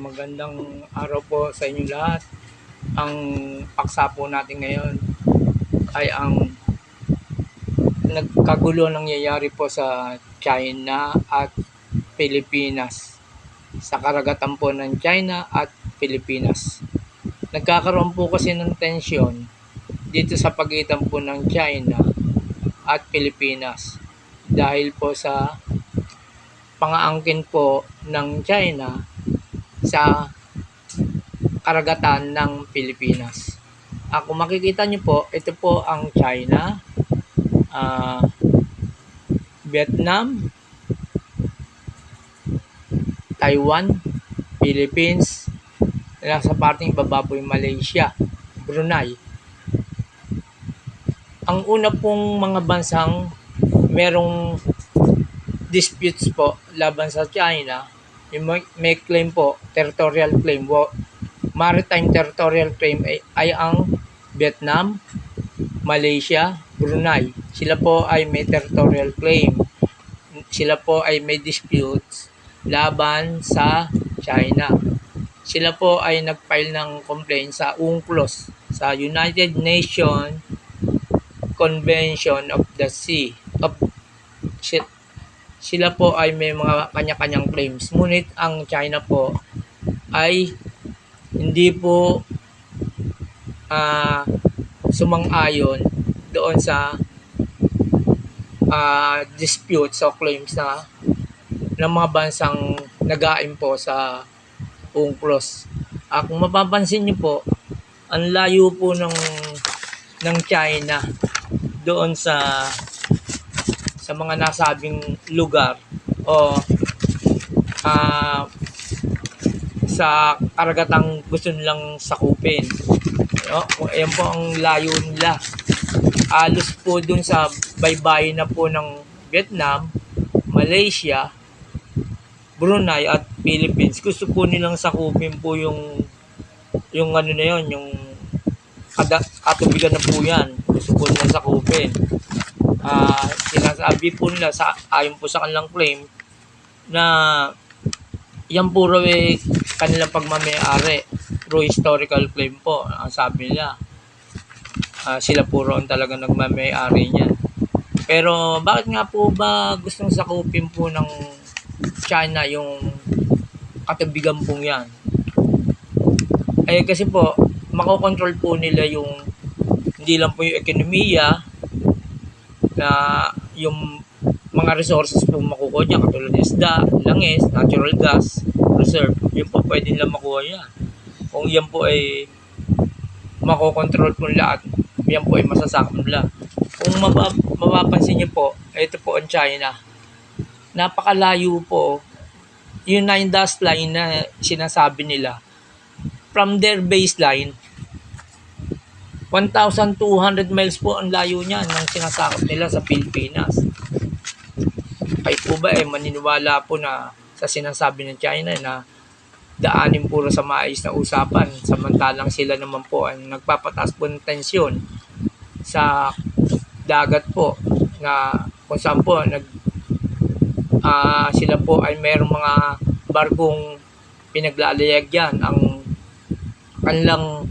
magandang araw po sa inyo lahat. Ang paksa po natin ngayon ay ang nagkagulo nangyayari po sa China at Pilipinas. Sa karagatan po ng China at Pilipinas. Nagkakaroon po kasi ng tensyon dito sa pagitan po ng China at Pilipinas dahil po sa pangaangkin po ng China sa karagatan ng Pilipinas. Ah, kung makikita niyo po, ito po ang China, ah, Vietnam, Taiwan, Philippines, nasa parting baba po yung Malaysia, Brunei. Ang una pong mga bansang merong disputes po laban sa China, yung may, claim po, territorial claim, maritime territorial claim ay, ay ang Vietnam, Malaysia, Brunei. Sila po ay may territorial claim. Sila po ay may disputes laban sa China. Sila po ay nag-file ng complaint sa UNCLOS, sa United Nations Convention of the Sea of sila po ay may mga kanya-kanyang claims. Ngunit ang China po ay hindi po ah sumang-ayon doon sa ah disputes o claims na ng mga bansang nag po sa UNCLOS. Ah, kung mapapansin niyo po, ang layo po ng ng China doon sa sa mga nasabing lugar o ah sa karagatang gusto nilang sakupin. No? Ayan po ang layo nila. Alos po dun sa baybayin na po ng Vietnam, Malaysia, Brunei at Philippines. Gusto po nilang sakupin po yung yung ano na yun, yung kada, katubigan na po yan. Gusto po nilang sakupin ah sinasabi po nila sa ayon po sa kanilang claim na yan po raw eh kanilang pagmamayari. Through historical claim po ang sabi nila. Ah, sila po ang talaga nagmamayari niyan. Pero bakit nga po ba gustong sakupin po ng China yung katubigan pong yan? Eh kasi po makokontrol po nila yung hindi lang po yung ekonomiya na yung mga resources po makukuha niya katulad ng isda, langis, natural gas, reserve, yun po pwede nila makuha yan. Kung yan po ay makokontrol po nila at yan po ay masasakop nila. Kung mapa, mapapansin niyo po, ito po ang China. Napakalayo po. Yung nine dust line na sinasabi nila, from their baseline, 1,200 miles po ang layo niya ng sinasakop nila sa Pilipinas. Kayo po ba eh maniniwala po na sa sinasabi ng China na daanin puro sa maayos na usapan samantalang sila naman po ay nagpapataas po ng tensyon sa dagat po na kung saan po nag ah, sila po ay mayroong mga barkong pinaglalayagyan ang kanilang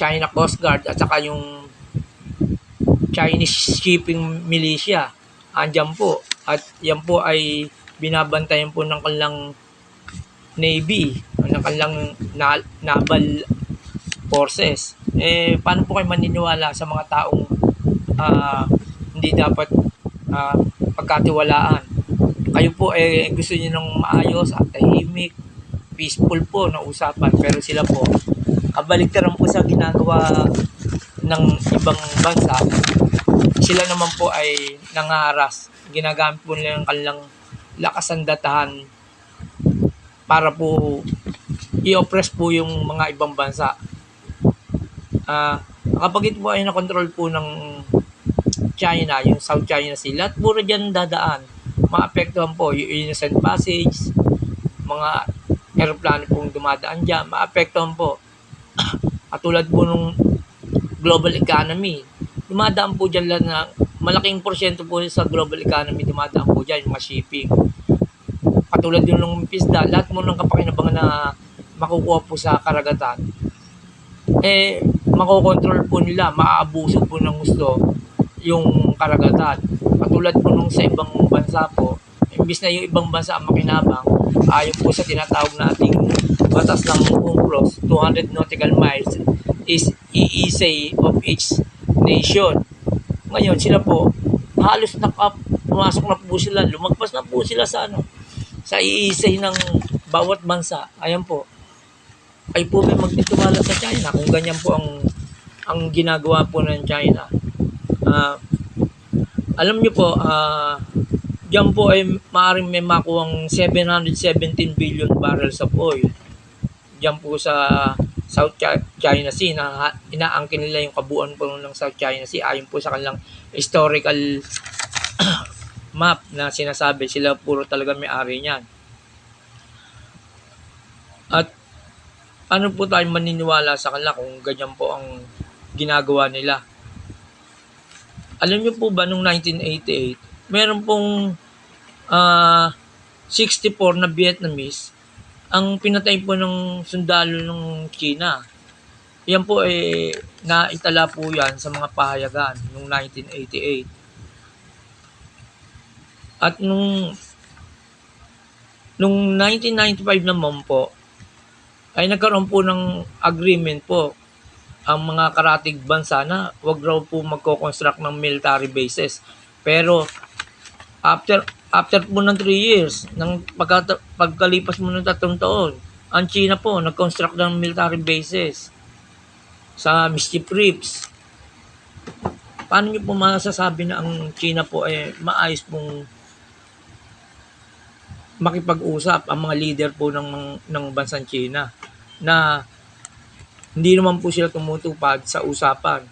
China Coast Guard at saka yung Chinese Shipping Militia andyan po. At yan po ay binabantayan po ng kanilang Navy ng kanilang na, naval forces. Eh paano po kayo maniniwala sa mga taong ah, hindi dapat ah, pagkatiwalaan? Kayo po eh gusto niyo ng maayos at tahimik peaceful po na usapan pero sila po kabaliktaran po sa ginagawa ng ibang bansa, sila naman po ay nangaharas. Ginagamit po nila ang kanilang lakas ng datahan para po i-oppress po yung mga ibang bansa. Ah, kapag ito po ay na-control po ng China, yung South China Sea, lahat puro dyan dadaan. Maapektuhan po yung innocent passage, mga aeroplano pong dumadaan dyan, maapektuhan po katulad po nung global economy, dumadaan po dyan lang na malaking porsyento po sa global economy dumadaan po dyan, yung mga shipping. Katulad yung nung pisda, lahat mo ng kapakinabangan na makukuha po sa karagatan, eh, makokontrol po nila, maaabuso po ng gusto yung karagatan. Katulad po nung sa ibang bansa po, imbis na yung ibang bansa ang makinabang, ayon po sa tinatawag nating batas ng UNCLOS, 200 nautical miles is EEZ of each nation. Ngayon, sila po, halos naka, pumasok na po sila, lumagpas na po sila sa ano, sa EEZ ng bawat bansa. Ayan po, ay po may magtitiwala sa China kung ganyan po ang ang ginagawa po ng China. Ah, alam niyo po, ah diyan po ay maaaring may makuwang 717 billion barrels of oil. Diyan po sa South Chi- China Sea na inaangkin nila yung kabuuan po ng South China Sea ayon po sa kanilang historical map na sinasabi sila puro talaga may-ari niyan. At ano po tayo maniniwala sa kanila kung ganyan po ang ginagawa nila. Alam niyo po ba nung 1988, meron pong ah 64 na Vietnamese ang pinatay po ng sundalo ng China. Yan po eh naitala po yan sa mga pahayagan nung 1988. At nung nung 1995 naman po ay nagkaroon po ng agreement po ang mga karatig bansa na wag raw po magko-construct ng military bases. Pero after after po ng 3 years, ng pagka, pagkalipas mo ng tatlong taon, ang China po nag-construct ng military bases sa Mischief Reefs. Paano niyo po masasabi na ang China po ay maayos pong makipag-usap ang mga leader po ng ng bansang China na hindi naman po sila tumutupad sa usapan.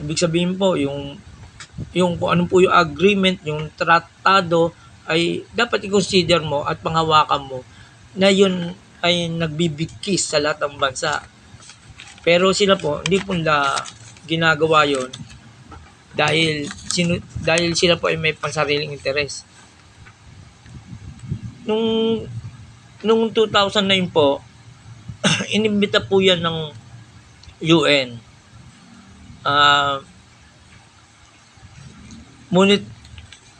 Ibig sabihin po yung yung kung ano po yung agreement, yung tratado ay dapat i-consider mo at panghawakan mo na yun ay nagbibigkis sa lahat ng bansa. Pero sila po, hindi po nila ginagawa yon dahil sinu, dahil sila po ay may pansariling interes. Nung nung 2009 po, inimbita po yan ng UN. Ah ngunit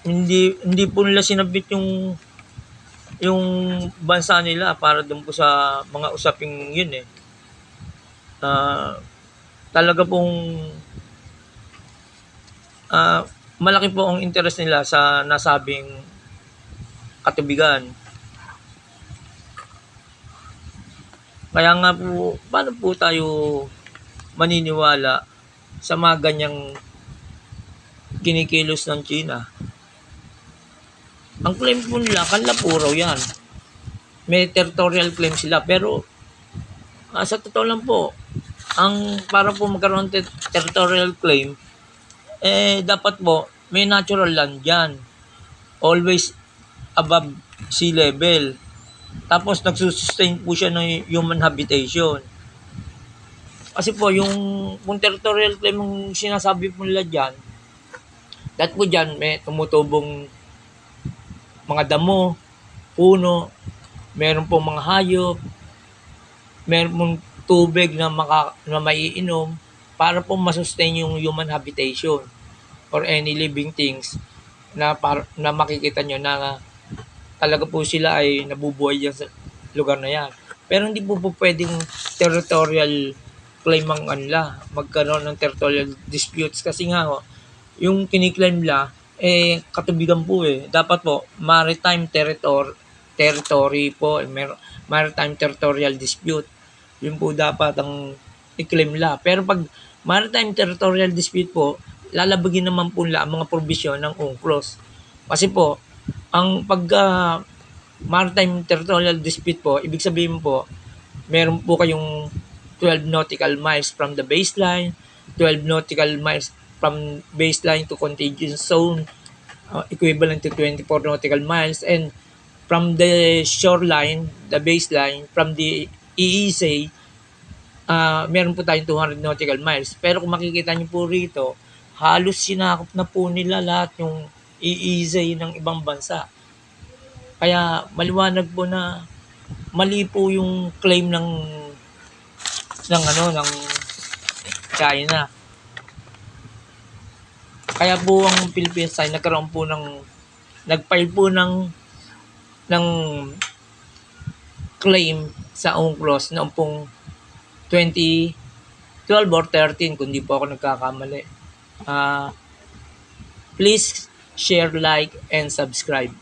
hindi hindi po nila sinabit yung yung bansa nila para doon po sa mga usaping yun eh. Ah talaga pong ah malaki po ang interest nila sa nasabing katubigan. Kaya nga po, paano po tayo maniniwala sa mga ganyang kinikilos ng China? Ang claim po nila, kanila po raw yan. May territorial claim sila. Pero, ah, sa totoo lang po, ang para po magkaroon ng ter- territorial claim, eh, dapat po, may natural land yan. Always above sea level. Tapos nagsusustain po siya ng human habitation. Kasi po, yung kung territorial claim yung sinasabi po nila dyan, dahil po dyan may tumutubong mga damo, puno, meron pong mga hayop, meron pong tubig na, maka, na maiinom para po masustain yung human habitation or any living things na par, na makikita nyo na talaga po sila ay nabubuhay dyan sa lugar na yan. Pero hindi po po pwedeng territorial claim ang anla, magkaroon ng territorial disputes kasi nga ho, yung kiniklaim nila, eh, katubigan po eh. Dapat po, maritime territory, territory po, eh, mer- maritime territorial dispute. Yun po dapat ang i-claim nila. Pero pag maritime territorial dispute po, lalabagin naman po nila ang mga provision ng UNCLOS. Kasi po, ang pag ah, maritime territorial dispute po, ibig sabihin po, meron po kayong 12 nautical miles from the baseline, 12 nautical miles from baseline to contagious zone, uh, equivalent to 24 nautical miles, and from the shoreline, the baseline, from the EEZ, uh, meron po tayong 200 nautical miles. Pero kung makikita niyo po rito, halos sinakop na po nila lahat yung EEZ ng ibang bansa. Kaya maliwanag po na mali po yung claim ng ng ano ng China. Kaya po ang Philippines ay nagkaroon po ng nagfile po ng ng claim sa UNCLOS noong pong 2012 or 13 kung di po ako nagkakamali. Ah please share, like, and subscribe.